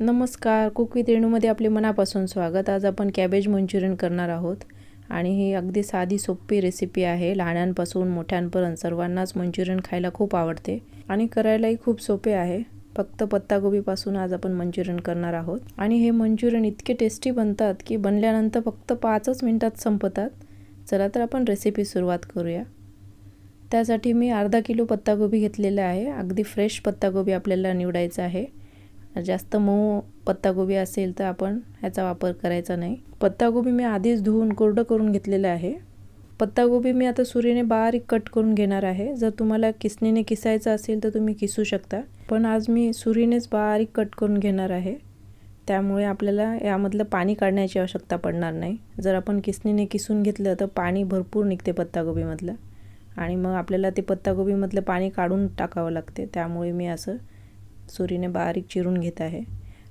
नमस्कार cook with रेणूमध्ये आपले मनापासून स्वागत. आज आपण कॅबेज मंचुरियन करणार आहोत आणि ही अगदी साधी सोपी रेसिपी आहे. लहानांपासून मोठ्यांपर्यंत सर्वांनाच मंचुरियन खायला खूप आवडते आणि करायलाही खूप सोपे आहे. फक्त पत्तागोबीपासून आज आपण मंचुरियन करणार आहोत. आणि हे मंचुरियन इतके टेस्टी बनतात की बनल्यानंतर फक्त पाचच मिनटात संपतात. चला तर आपण रेसिपी सुरुवात करूया. त्यासाठी मी अर्धा किलो पत्तागोबी घेतलेला आहे. अगदी फ्रेश पत्तागोबी आपल्याला निवडायचा आहे. जास्त मऊ पत्तागोबी असेल तर आपण ह्याचा वापर करायचा नाही. पत्तागोबी मी आधीच धुवून कोरडं करून घेतलेलं आहे. पत्तागोबी मी आता सुरीने बारीक कट करून घेणार आहे. जर तुम्हाला किसणीने किसायचं असेल तर तुम्ही किसू शकता. पण आज मी सुरीनेच बारीक कट करून घेणार आहे. त्यामुळे आपल्याला यामधलं पाणी काढण्याची आवश्यकता पडणार नाही. जर आपण किसणीने किसून घेतलं तर पाणी भरपूर निघते पत्तागोबीमधलं. आणि मग आपल्याला ते पत्तागोबीमधलं पाणी काढून टाकावं लागते. त्यामुळे मी असं सुरीने बारीक चिरून घेत आहे.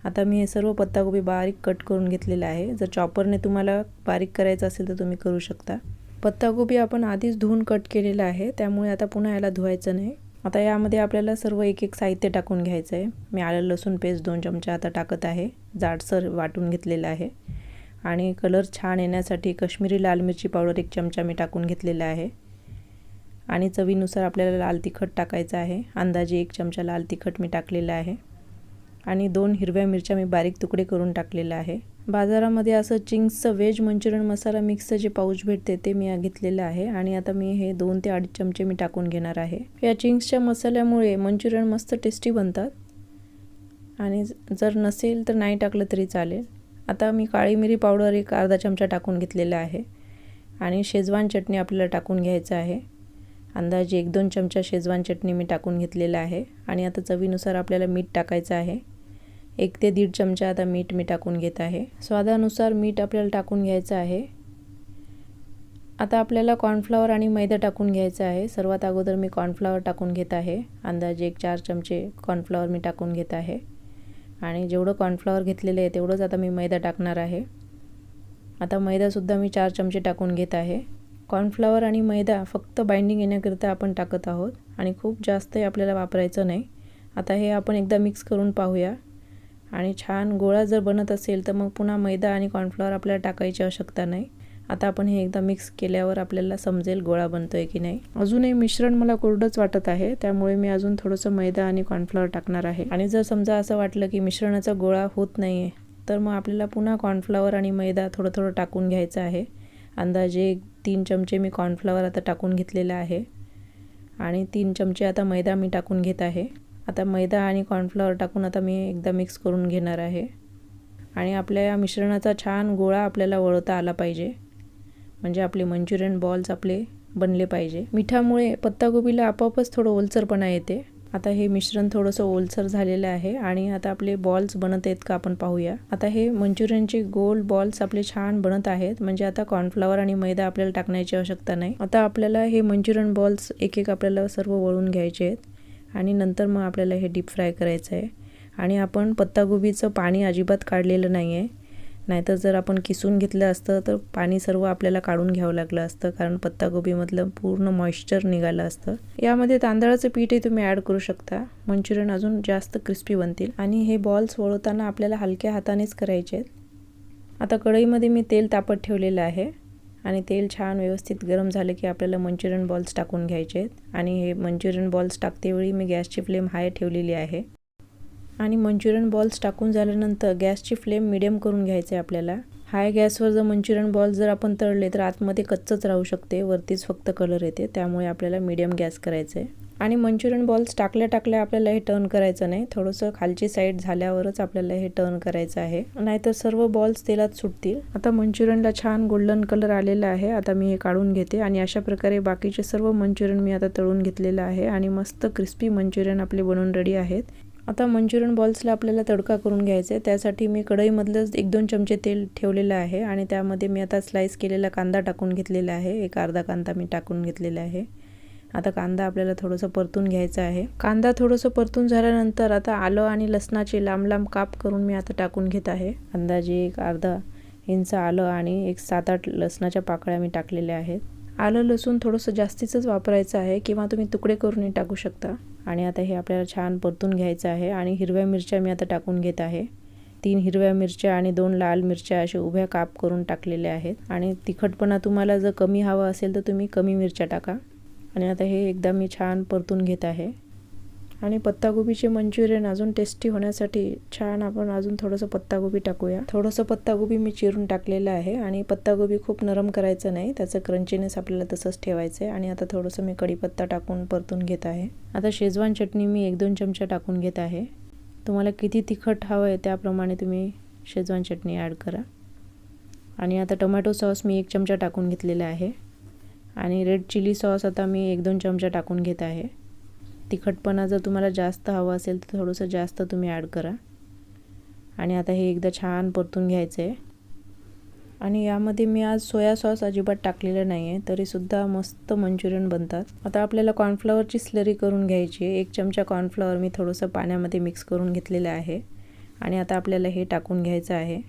आता मी हे सर्व पत्तागोबी बारीक कट करून घेतलेलं आहे. जर चॉपरने तुम्हाला बारीक करायचं असेल तर तुम्ही करू शकता. पत्तागोबी आपण आधीच धुवून कट केलेलं आहे. त्यामुळे आता पुन्हा याला धुवायचं नाही. आता यामध्ये आपल्याला सर्व एक एक साहित्य टाकून घ्यायचं आहे. मी आलं लसूण पेस्ट दोन चमचा आता टाकत आहे. जाडसर वाटून घेतलेलं आहे. आणि कलर छान येण्यासाठी कश्मीरी लाल मिरची पावडर एक चमचा मी टाकून घेतलेला आहे. आणि चवीनुसार आपल्याला लाल तिखट टाकायचं आहे. अंदाजे एक चमचा लाल तिखट मी टाकलेलं आहे. आणि दोन हिरव्या मिरच्या मी बारीक तुकडे करून टाकलेलं आहे. बाजारामध्ये असं चिंग्सचं व्हेज मंचुरियन मसाला मिक्सचं जे पाऊच भेटते ते मी घेतलेलं आहे. आणि आता मी हे दोन ते अडीच चमचे मी टाकून घेणार आहे. या चिंग्सच्या मसाल्यामुळे मंचुरियन मस्त टेस्टी बनतात. आणि जर नसेल तर नाही टाकलं तरी चालेल. आता मी काळी मिरी पावडर एक अर्धा चमचा टाकून घेतलेला आहे. आणि शेजवान चटणी आपल्याला टाकून घ्यायचं आहे. अंदाजे एक दोन चमचा शेजवान चटणी मी टाकून घेतलेलं आहे आणि आता चवीनुसार आपल्याला मीठ टाकायचं आहे. एक ते दीड चमचा आता मीठ मी टाकून घेत आहे. स्वादानुसार मीठ आपल्याला टाकून घ्यायचं आहे. आता आपल्याला कॉर्नफ्लॉवर आणि मैदा टाकून घ्यायचा आहे. सर्वात अगोदर मी कॉर्नफ्लॉवर टाकून घेत आहे. अंदाजे एक चार चमचे कॉर्नफ्लॉवर मी टाकून घेत आहे. आणि जेवढं कॉर्नफ्लॉवर घेतलेलं आहे तेवढंच आता मी मैदा टाकणार आहे. आता मैदासुद्धा मी चार चमचे टाकून घेत आहे. कॉर्नफ्लॉवर आणि मैदा फक्त बाइंडिंग येण्याकरिता आपण टाकत आहोत आणि खूप जास्तही आपल्याला वापरायचं नाही. आता हे आपण एकदा मिक्स करून पाहूया. आणि छान गोळा जर बनत असेल तर मग पुन्हा मैदा आणि कॉर्नफ्लॉवर आपल्याला टाकायची आवश्यकता नाही. आता आपण हे एकदा मिक्स केल्यावर आपल्याला समजेल गोळा बनतो आहे की नाही. अजूनही मिश्रण मला कोरडंच वाटत आहे त्यामुळे मी अजून थोडंसं मैदा आणि कॉर्नफ्लॉवर टाकणार आहे. आणि जर समजा असं वाटलं की मिश्रणाचा गोळा होत नाही आहे तर मग आपल्याला पुन्हा कॉर्नफ्लॉवर आणि मैदा थोडं थोडं टाकून घ्यायचं आहे. अंदाजे तीन चमचे मी कॉर्नफ्लॉवर आता टाकून घेतलेलं आहे. आणि तीन चमचे आता मैदा मी टाकून घेत आहे. आता मैदा आणि कॉर्नफ्लॉवर टाकून आता मी एकदा मिक्स करून घेणार आहे. आणि आपल्या या मिश्रणाचा छान गोळा आपल्याला वळवता आला पाहिजे. म्हणजे आपले मंचुरियन बॉल्स आपले बनले पाहिजे. मिठामुळे पत्तागोबीला आपोआपच थोडं ओलसरपणा येते. आता हे मिश्रण थोडंसं ओलसर झालेलं आहे आणि आता आपले बॉल्स बनत आहेत का आपण पाहूया. आता हे मंचुरियनचे गोल बॉल्स आपले छान बनत आहेत म्हणजे आता कॉर्नफ्लॉवर आणि मैदा आपल्याला टाकण्याची आवश्यकता नाही. आता आपल्याला हे मंचुरियन बॉल्स एक एक आपल्याला सर्व वळून घ्यायचे आहेत आणि नंतर मग आपल्याला हे डीप फ्राय करायचं आहे. आणि आपण पत्तागोबीचं पाणी अजिबात काढलेलं नाही आहे नाहीतर जर आपण किसून घेतलं असतं तर पाणी सर्व आपल्याला काढून घ्यावं लागलं असतं कारण पत्तागोबीमधलं पूर्ण मॉइश्चर निघालं असतं. यामध्ये तांदळाचं पीठही तुम्ही ॲड करू शकता. मंचुरियन अजून जास्त क्रिस्पी बनतील. आणि हे बॉल्स वळवताना आपल्याला हलक्या हातानेच करायचे आहेत. आता कढईमध्ये मी तेल तापत ठेवलेलं आहे. आणि तेल छान व्यवस्थित गरम झालं की आपल्याला मंचुरियन बॉल्स टाकून घ्यायचे आहेत. आणि हे मंचुरियन बॉल्स टाकतेवेळी मी गॅसची फ्लेम हाय ठेवलेली आहे. आणि मंचुरियन बॉल्स टाकून झाल्यानंतर गॅसची फ्लेम मिडियम करून घ्यायचे आपल्याला. हाय गॅसवर जर मंचुरियन बॉल जर आपण तळले तर आतमध्ये कच्चंच राहू शकते वरतीच फक्त कलर येते त्यामुळे आपल्याला मिडियम गॅस करायचं आहे आणि मंचुरियन बॉल्स टाकल्या टाकल्या आपल्याला हे टर्न करायचं नाही थोडंसं खालची साईड झाल्यावरच आपल्याला हे टर्न करायचं आहे. नाहीतर सर्व बॉल्स तेलात सुटतील. आता मंचुरियनला छान गोल्डन कलर आलेला आहे आता मी हे काढून घेते आणि अशा प्रकारे बाकीचे सर्व मंचुरियन मी आता तळून घेतलेलं आहे आणि मस्त क्रिस्पी मंचुरियन आपले बनवून रेडी आहेत. आता मंचुरियन बॉल्सला आपल्याला तडका करून घ्यायचा आहे त्यासाठी मी कढईमधलंच एक दोन चमचे तेल ठेवलेलं आहे आणि त्यामध्ये मी आता स्लाईस केलेला कांदा टाकून घेतलेला आहे. एक अर्धा कांदा मी टाकून घेतलेला आहे. आता कांदा आपल्याला थोडंसं परतून घ्यायचा आहे. कांदा थोडंसं परतून झाल्यानंतर आता आलं आणि लसणाचे लांब लांब काप करून मी आता टाकून घेत आहे. अंदाजे एक अर्धा इंच आलं आणि एक सात आठ लसणाच्या पाकळ्या मी टाकलेल्या आहेत. आलं लसूण थोडंसं जास्तीचंच वापरायचं आहे किंवा तुम्ही तुकडे करूनही टाकू शकता. आणि आता हे आपल्याला छान परतून घ्यायचं आहे आणि हिरव्या मिरच्या मी आता टाकून घेत आहे. तीन हिरव्या मिरच्या आणि दोन लाल मिरच्या अशा उभ्या काप करून टाकलेल्या आहेत. आणि तिखटपणा तुम्हाला जर कमी हवा असेल तर तुम्ही कमी मिरच्या टाका. आणि आता हे एकदा मी छान परतून घेत आहे. आणि पत्तागोबीचे मंचुरियन अजून टेस्टी होण्यासाठी छान आपण अजून थोडंसं पत्तागोबी टाकूया. थोडंसं पत्तागोबी मी चिरून टाकलेलं आहे आणि पत्तागोबी खूप नरम करायचं नाही. त्याचं क्रंचीनेस आपल्याला तसंच ठेवायचं आहे आणि आता थोडंसं मी कढीपत्ता टाकून परतून घेत आहे. आता शेजवान चटणी मी एक दोन चमचा टाकून घेत आहे. तुम्हाला किती तिखट हवं आहे त्याप्रमाणे तुम्ही शेजवान चटणी ॲड करा. आणि आता टोमॅटो सॉस मी एक चमचा टाकून घेतलेला आहे. आणि रेड चिली सॉस आता मी एक दोन चमचा टाकून घेत आहे. तिखटपणा जर तुम्हाला जास्त हवा असेल तर थोडंसं जास्त तुम्ही ॲड करा. आणि आता हे एकदा छान परतून घ्यायचं आहे आणि यामध्ये मी आज सोया सॉस अजिबात टाकलेलं नाही आहे तरीसुद्धा मस्त मंचुरियन बनतात. आता आपल्याला कॉर्नफ्लॉवरची स्लरी करून घ्यायची आहे. एक चमचा कॉर्नफ्लॉवर मी थोडंसं पाण्यामध्ये मिक्स करून घेतलेलं आहे. आणि आता आपल्याला हे टाकून घ्यायचं आहे.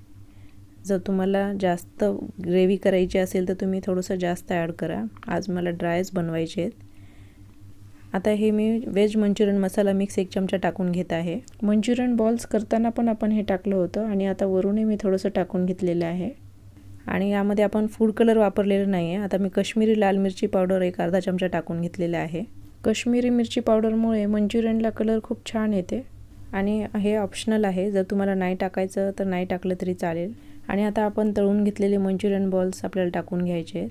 जर तुम्हाला जास्त ग्रेव्ही करायची असेल तर तुम्ही थोडंसं जास्त ॲड करा. आज मला ड्रायच बनवायचे आहेत आता हे मी व्हेज मंचुरियन मसाला मिक्स एक चमचा टाकून घेत आहे. मंचुरियन बॉल्स करताना पण आपण हे टाकलं होतं आणि आता वरूनही मी थोडंसं टाकून घेतलेलं आहे. आणि यामध्ये आपण फूड कलर वापरलेलं नाही आहे आता मी कश्मीरी लाल मिरची पावडर एक अर्धा चमचा टाकून घेतलेला आहे. कश्मीरी मिरची पावडरमुळे मंचुरियनला कलर खूप छान येते. आणि हे ऑप्शनल आहे. जर तुम्हाला नाही टाकायचं तर नाही टाकलं तरी चालेल. आणि आता आपण तळून घेतलेले मंचुरियन बॉल्स आपल्याला टाकून घ्यायचे आहेत.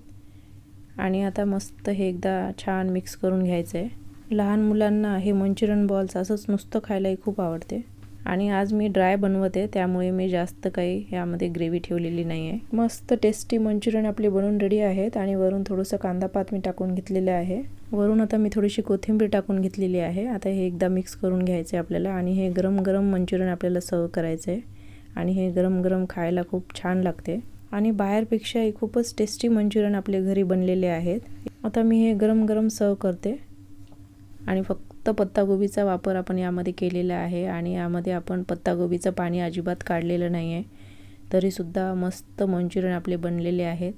आणि आता मस्त हे एकदा छान मिक्स करून घ्यायचं आहे लहान मुलांना हे मंचुरियन बॉल्स असंच नुसतं खायलाही खूप आवडते. आणि आज मी ड्राय बनवते त्यामुळे मी जास्त काही यामध्ये ग्रेव्ही ठेवलेली नाही आहे मस्त टेस्टी मंचुरियन आपले बनवून रेडी आहेत आणि वरून थोडंसं कांदा पात मी टाकून घेतलेलं आहे. वरून आता मी थोडीशी कोथिंबीर टाकून घेतलेली आहे. आता हे एकदा मिक्स करून घ्यायचं आहे आपल्याला आणि हे गरम गरम मंचुरियन आपल्याला सर्व करायचं आहे आणि हे गरम गरम खायला खूप छान लागते. आणि बाहेरपेक्षाही खूपच टेस्टी मंचुरियन आपले घरी बनलेले आहेत. आता मी हे गरम गरम सर्व करते. आणि फक्त पत्तागोबीचा वापर आपण यामध्ये केलेला आहे आणि यामध्ये आपण पत्तागोबीचं पाणी अजिबात काढलेलं नाही आहे तरीसुद्धा मस्त मंचुरियन आपले बनलेले आहेत.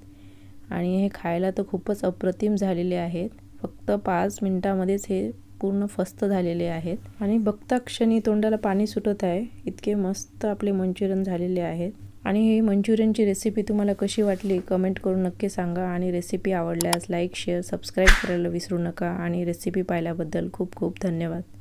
आणि हे खायला तर खूपच अप्रतिम झालेले आहेत. फक्त पाच मिनटामध्येच हे पूर्ण फस्त झालेले आहेत. आणि बघता क्षणी तोंडाला पाणी सुटत आहे. इतके मस्त आपले मंचुरियन झालेले आहेत. आणि ही मंचुरियनची रेसिपी तुम्हाला कशी वाटली कमेंट करून नक्की सांगा. आणि रेसिपी आवडल्यास लाईक शेअर सबस्क्राईब करायला विसरू नका. आणि रेसिपी पाहिल्याबद्दल खूप खूप धन्यवाद.